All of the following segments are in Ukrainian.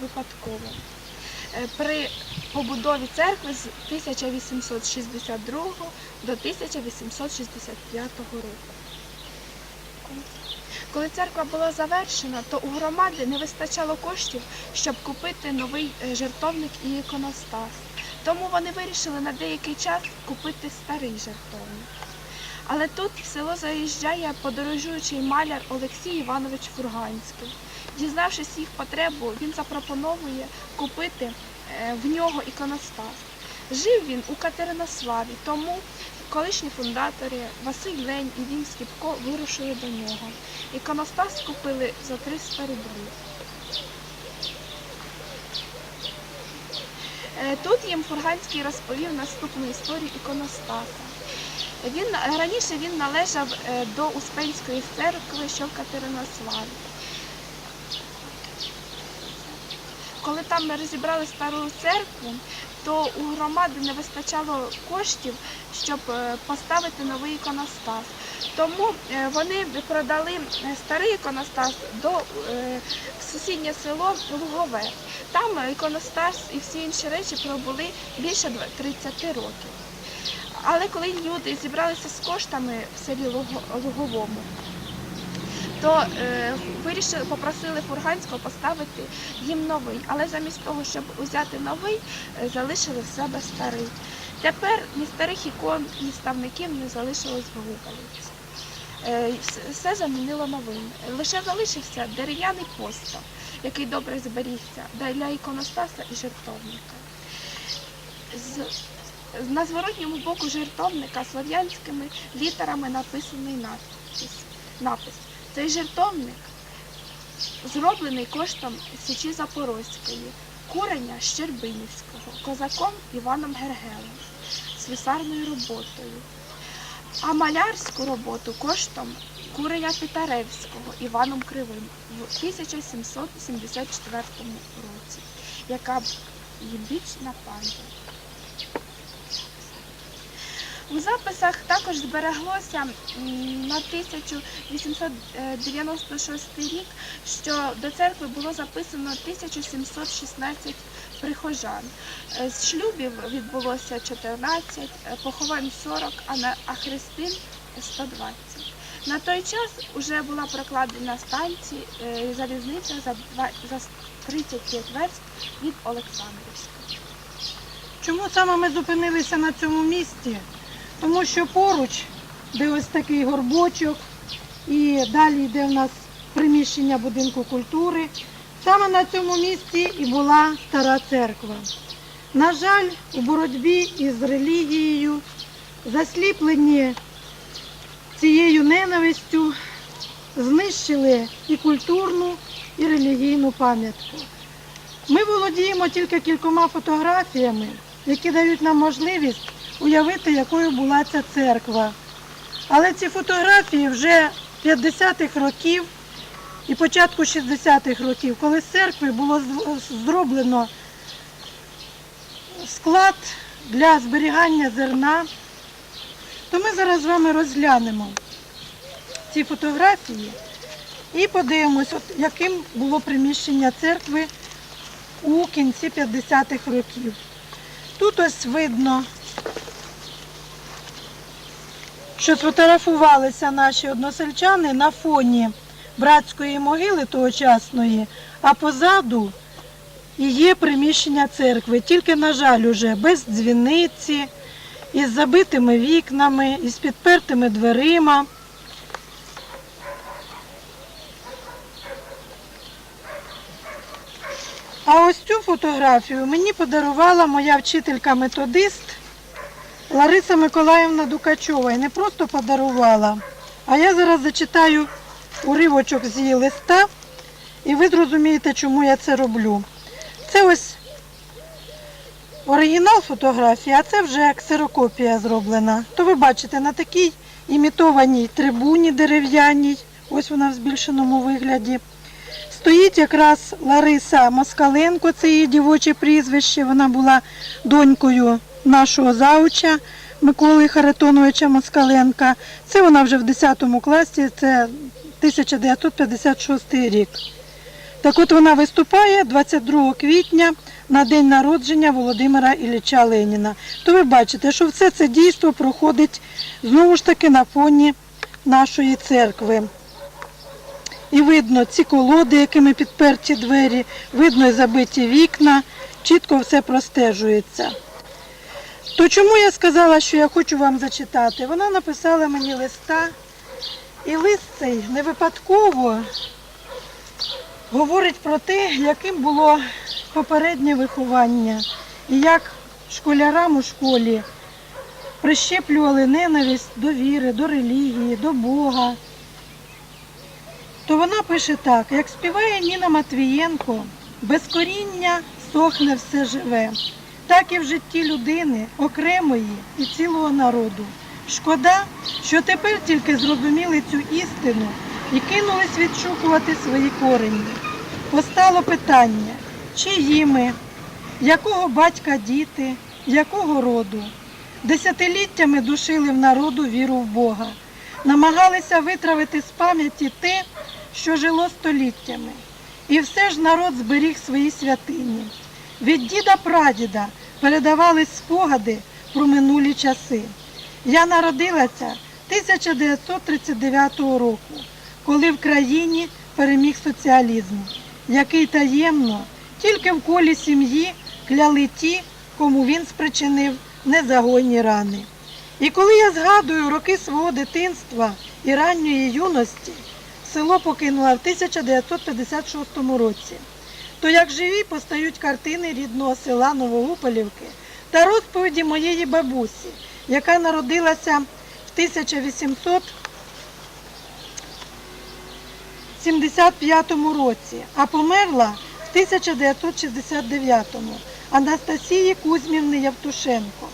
випадково. Е, При побудові церкви з 1862 до 1865 року. Коли церква була завершена, то у громади не вистачало коштів, щоб купити новий е, жертовник і іконостас. Тому вони вирішили на деякий час купити старий жертовник. Але тут в село заїжджає подорожуючий маляр Олексій Іванович Фурганський. Дізнавшись їх потребу, він запропонує купити е, в нього іконостас. Жив він у Катеринославі, тому колишні фундатори Василь Лень і Він Скіпко вирушили до нього. Іконостас купили за 300 рублів. Е, Тут їм Фурганський розповів наступну історію іконостаса. Він раніше він належав е, до Успенської церкви, що в Катеринославі. Коли там ми розібрали стару церкву, то у громади не вистачало коштів, щоб е, поставити новий іконостас. Тому е, вони продали е, старий іконостас до в сусіднє село Лугове. Там іконостас і всі інші речі пробули більше 30 років. Але коли люди зібралися з коштами в селі Луговому, то е, вирішили, попросили Фурганського поставити їм новий. Але замість того, щоб взяти новий, е, залишили в себе старий. Тепер ні старих ікон, ні ставників не залишилось в Гукалівці. Е, Все замінило новим. Лише залишився дерев'яний постав, який добре зберігся для іконостаса і жертовника. З на зворотньому боку жертовника слов'янськими літерами написаний надпис. напис. Цей жертовник зроблений коштом Січі Запорозької, куреня Щербинівського, козаком Іваном Гергелем, слюсарною роботою, а малярську роботу коштом куреня Титаревського Іваном Кривим в 1774 році, яка їм вічна пам'ять. У записах також збереглося на 1896 рік, що до церкви було записано 1716 прихожан. Е, З шлюбів відбулося 14, е, поховань 40, а, хрестин 120. На той час вже була прокладена станція е, залізниця за 35 верст від Олександрівська. Чому саме ми зупинилися на цьому місці? Тому що поруч, де ось такий горбочок, і далі йде в нас приміщення будинку культури. Саме на цьому місці і була стара церква. На жаль, у боротьбі із релігією, засліплені цією ненавистю, знищили і культурну, і релігійну пам'ятку. Ми володіємо тільки кількома фотографіями, які дають нам можливість уявити, якою була ця церква. Але ці фотографії вже 50-х років і початку 60-х років, коли з церкви було зроблено склад для зберігання зерна, то ми зараз з вами розглянемо ці фотографії і подивимось, от яким було приміщення церкви у кінці 50-х років. Тут ось видно, що сфотографувалися наші односельчани на фоні братської могили тогочасної, а позаду є приміщення церкви. Тільки, на жаль, уже без дзвіниці, із забитими вікнами, із підпертими дверима. А ось цю фотографію мені подарувала моя вчителька-методист Лариса Миколаївна Дукачова. І не просто подарувала, а я зараз зачитаю уривочок з її листа, і ви зрозумієте, чому я це роблю. Це ось оригінал фотографії, а це вже ксерокопія зроблена. То ви бачите на такій імітованій трибуні дерев'яній, ось вона в збільшеному вигляді. Стоїть якраз Лариса Москаленко, це її дівоче прізвище. Вона була донькою нашого зауча Миколи Харитоновича Москаленка. Це вона вже в 10 класі, це 1956 рік. Так от вона виступає 22 квітня на день народження Володимира Ілліча Леніна. То ви бачите, що все це дійство проходить знову ж таки на фоні нашої церкви. І видно ці колоди, якими підперті двері, видно і забиті вікна, чітко все простежується. То чому я сказала, що я хочу вам зачитати? Вона написала мені листа, і лист цей не випадково говорить про те, яким було попереднє виховання, і як школярам у школі прищеплювали ненависть до віри, до релігії, до Бога. То вона пише так, як співає Ніна Матвієнко, без коріння сохне все живе, так і в житті людини, окремої і цілого народу. Шкода, що тепер тільки зрозуміли цю істину і кинулись відшукувати свої корені. Постало питання, чиї ми, якого батька діти, якого роду. Десятиліттями душили в народу віру в Бога, намагалися витравити з пам'яті те, що жило століттями. І все ж народ зберіг свої святині. Від діда прадіда передавались спогади про минулі часи. Я народилася 1939 року, коли в країні переміг соціалізм, який таємно тільки в колі сім'ї кляли ті, кому він спричинив незагойні рани. І коли я згадую роки свого дитинства і ранньої юності, село покинула в 1956 році, то як живі постають картини рідного села Новоуполівки та розповіді моєї бабусі, яка народилася в 1875 році, а померла в 1969 Анастасії Кузьмівни Явтушенко.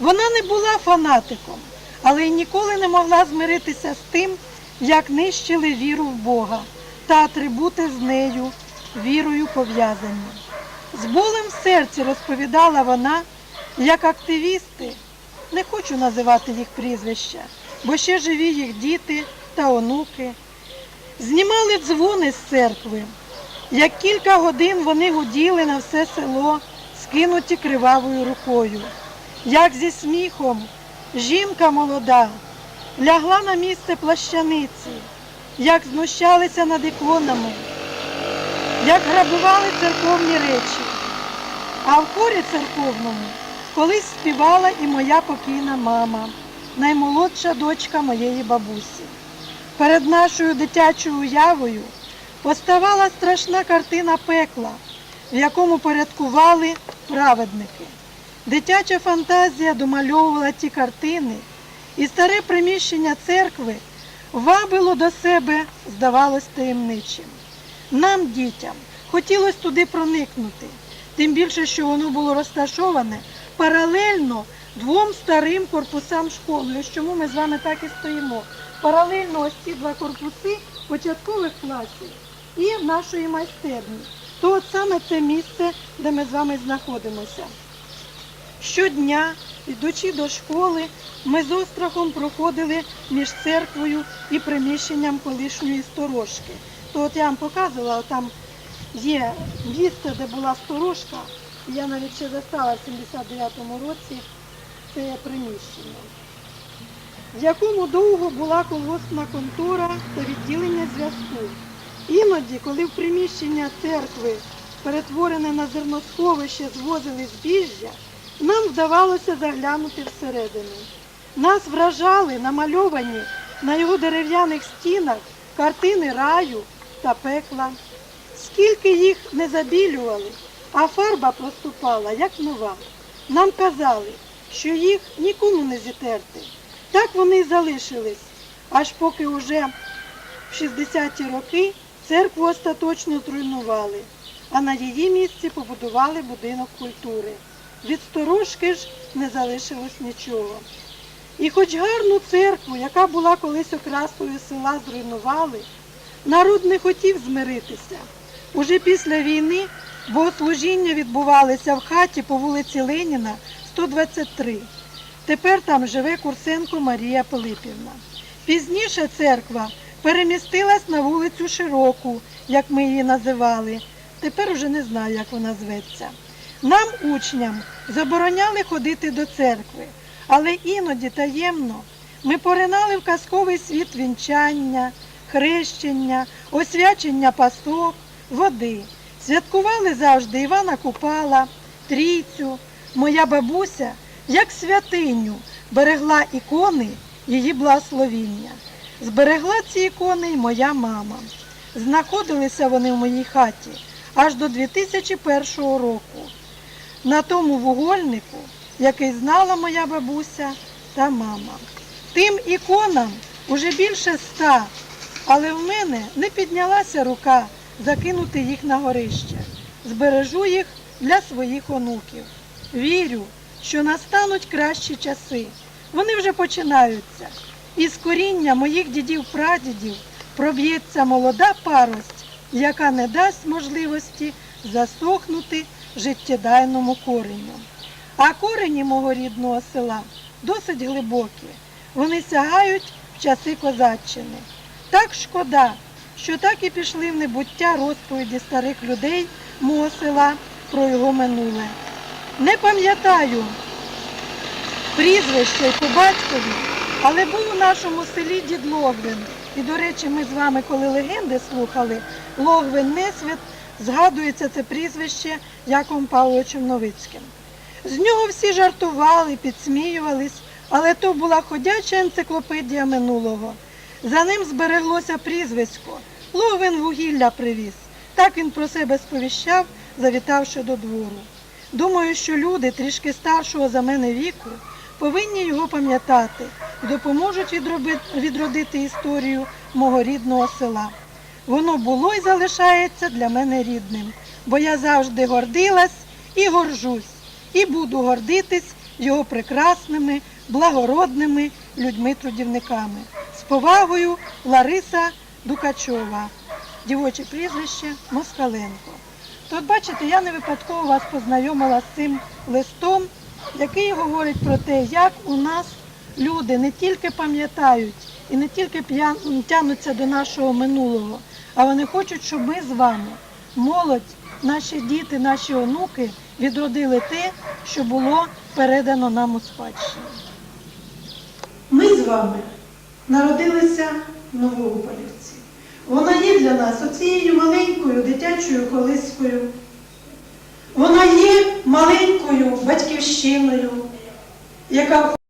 Вона не була фанатиком, але й ніколи не могла змиритися з тим, як нищили віру в Бога та атрибути з нею вірою пов'язані. З болем в серці розповідала вона, як активісти, не хочу називати їх прізвища, бо ще живі їх діти та онуки, знімали дзвони з церкви. Як кілька годин вони гуділи на все село, скинуті кривавою рукою. Як зі сміхом жінка молода лягла на місце плащаниці, як знущалися над іконами, як грабували церковні речі. А в хорі церковному колись співала і моя покійна мама, наймолодша дочка моєї бабусі. Перед нашою дитячою уявою поставала страшна картина пекла, в якому порядкували праведники. Дитяча фантазія домальовувала ті картини, і старе приміщення церкви вабило до себе, здавалось таємничим. Нам, дітям, хотілося туди проникнути, тим більше, що воно було розташоване паралельно двом старим корпусам школи. Ось чому ми з вами так і стоїмо. Паралельно ось ці два корпуси початкових класів і нашої майстерні. То от саме це місце, де ми з вами знаходимося. Щодня, йдучи до школи, ми з острахом проходили між церквою і приміщенням колишньої сторожки. То от я вам показувала, там є місце, де була сторожка, я навіть ще застала в 79-му році це приміщення, в якому довго була колгоспна контора та відділення зв'язку. Іноді, коли в приміщення церкви, перетворене на зерносховище, звозили збіжжя, нам вдавалося заглянути всередину. Нас вражали намальовані на його дерев'яних стінах картини раю та пекла. Скільки їх не забілювали, а фарба проступала, як нова. Нам казали, що їх нікому не зітерти. Так вони й залишились, аж поки уже в 60-ті роки церкву остаточно зруйнували, а на її місці побудували будинок культури. Від сторожки ж не залишилось нічого. І хоч гарну церкву, яка була колись окрасою села, зруйнували, народ не хотів змиритися. Уже після війни богослужіння відбувалися в хаті по вулиці Леніна, 123. Тепер там живе Курсенко Марія Пилипівна. Пізніше церква перемістилась на вулицю Широку, як ми її називали. Тепер уже не знаю, як вона зветься. Нам, учням, забороняли ходити до церкви, але іноді таємно ми поринали в казковий світ вінчання, хрещення, освячення пасок, води. Святкували завжди Івана Купала, Трійцю. Моя бабуся, як святиню, берегла ікони її благословіння. Зберегла ці ікони й моя мама. Знаходилися вони в моїй хаті аж до 2001 року. На тому вугольнику, який знала моя бабуся та мама. Тим іконам уже більше ста, але в мене не піднялася рука закинути їх на горище. Збережу їх для своїх онуків. Вірю, що настануть кращі часи. Вони вже починаються. Із коріння моїх дідів-прадідів проб'ється молода парость, яка не дасть можливості засохнути життєдайному коренню. А корені мого рідного села досить глибокі. Вони сягають в часи козаччини. Так шкода, що так і пішли в небуття розповіді старих людей мого села про його минуле. Не пам'ятаю прізвище по батькові, але був у нашому селі дід Логвин. І, до речі, ми з вами, коли легенди слухали, Логвин Несвят, згадується це прізвище Яковом Павловичем Новицьким. З нього всі жартували, підсміювались, але то була ходяча енциклопедія минулого. За ним збереглося прізвисько. Логвин вугілля привіз. Так він про себе сповіщав, завітавши до двору. Думаю, що люди трішки старшого за мене віку повинні його пам'ятати допоможуть відродити історію мого рідного села. Воно було і залишається для мене рідним, бо я завжди гордилась і горжусь, і буду гордитись його прекрасними, благородними людьми-трудівниками. Повагою Лариса Дукачова, дівоче прізвище Москаленко. То от бачите, я не випадково вас познайомила з цим листом, який говорить про те, як у нас люди не тільки пам'ятають і не тільки тягнуться до нашого минулого, а вони хочуть, щоб ми з вами, молодь, наші діти, наші онуки, відродили те, що було передано нам у спадщину. Ми з вами народилися в Новополівці. Вона є для нас оцією маленькою дитячою колискою. Вона є маленькою батьківщиною, яка